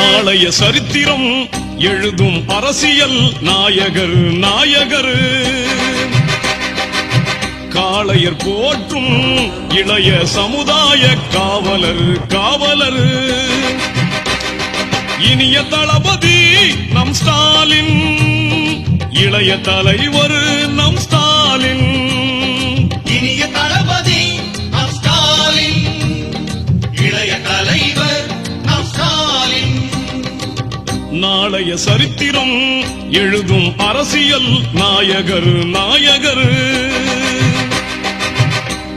நாளைய சரித்திரம் எழுதும் அரசியல் நாயகர் நாயகர். காளையர் போற்றும் இளைய சமுதாய காவலர் காவலர். இனிய தளபதி நம் ஸ்டாலின் இளைய தலைவர் நம் ஸ்டாலின். இனிய தளபதி நாளைய சரித்திரம் எழுதும் அரசியல் நாயகர் நாயகர்.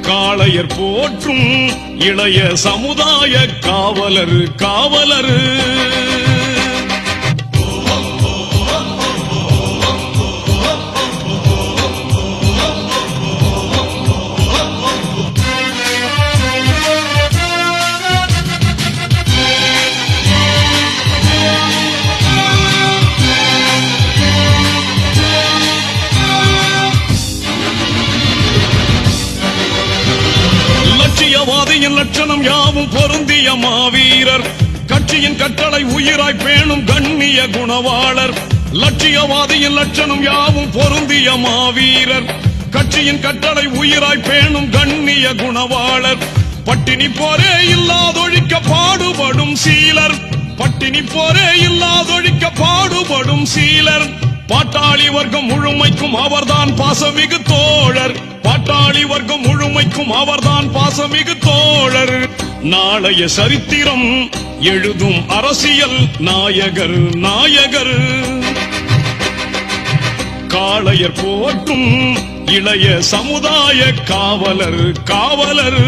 காளையர் போற்றும் இளைய சமுதாய காவலர் காவலர். லட்சணம் யாவும் பொருந்திய மாவீரர். கட்சியின் கட்டளை உயிராய் பேணும் கண்ணிய குணவாளர். லட்சியவாதியின் லட்சணம் யாவும் பொருந்திய மாவீரர். கட்சியின் கட்டளை உயிராய் பேணும் கண்ணிய குணவாளர். பட்டினி போரே இல்லாதொழிக்க பாடுபடும் சீலர். பட்டினி போரே இல்லாதொழிக்க பாடுபடும் சீலர். பாட்டாளி வர்க்கம் முழுமைக்கும் அவர்தான் பாசமிகு தோழர். பாட்டாளி வர்க்கம் முழுமைக்கும் அவர்தான் பாசமிகு தோழர். நாளைய சரித்திரம் எழுதும் அரசியல் நாயகர் நாயகர். காளையர் போற்றும் இளைய சமுதாய காவலர் காவலர்.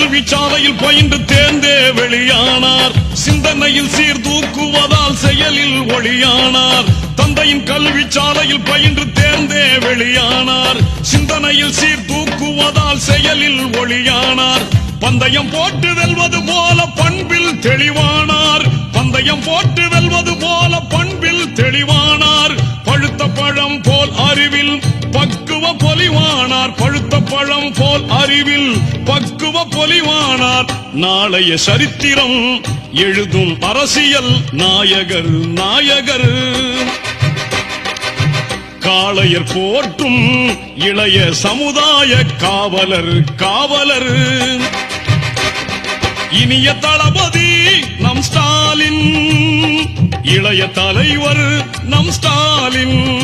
கல்வி சாலையில் பயின்று தேர்ந்தே வெளியானார். சிந்தனையில் சீர்தூக்குவதால் செயலில் ஒளியானார். தந்தையின் கல்வி சாலையில் பயின்று தேர்ந்தே வெளியானார். சிந்தனையில் சீர்தூக்குவதால் செயலில் ஒளியானார். பந்தயம் போட்டு வெல்வது போல பண்பில் தெளிவானார். பந்தயம் போட்டு வெல்வது போல பண்பில் தெளிவானார். பழுத்த பழம் போல் அறிவில் பக்குவ பொலிவானார். பழுத்த பழம் போல் அறிவில் பக்குவ பொலிவானார். நாளைய சரித்திரம் எழுதும் அரசியல் நாயகர் நாயகர். காளையர் போற்றும் இளைய சமுதாய காவலர் காவலர். இனிய தளபதி நம் ஸ்டாலின். இளைய தலைவர் நம் ஸ்டாலின்.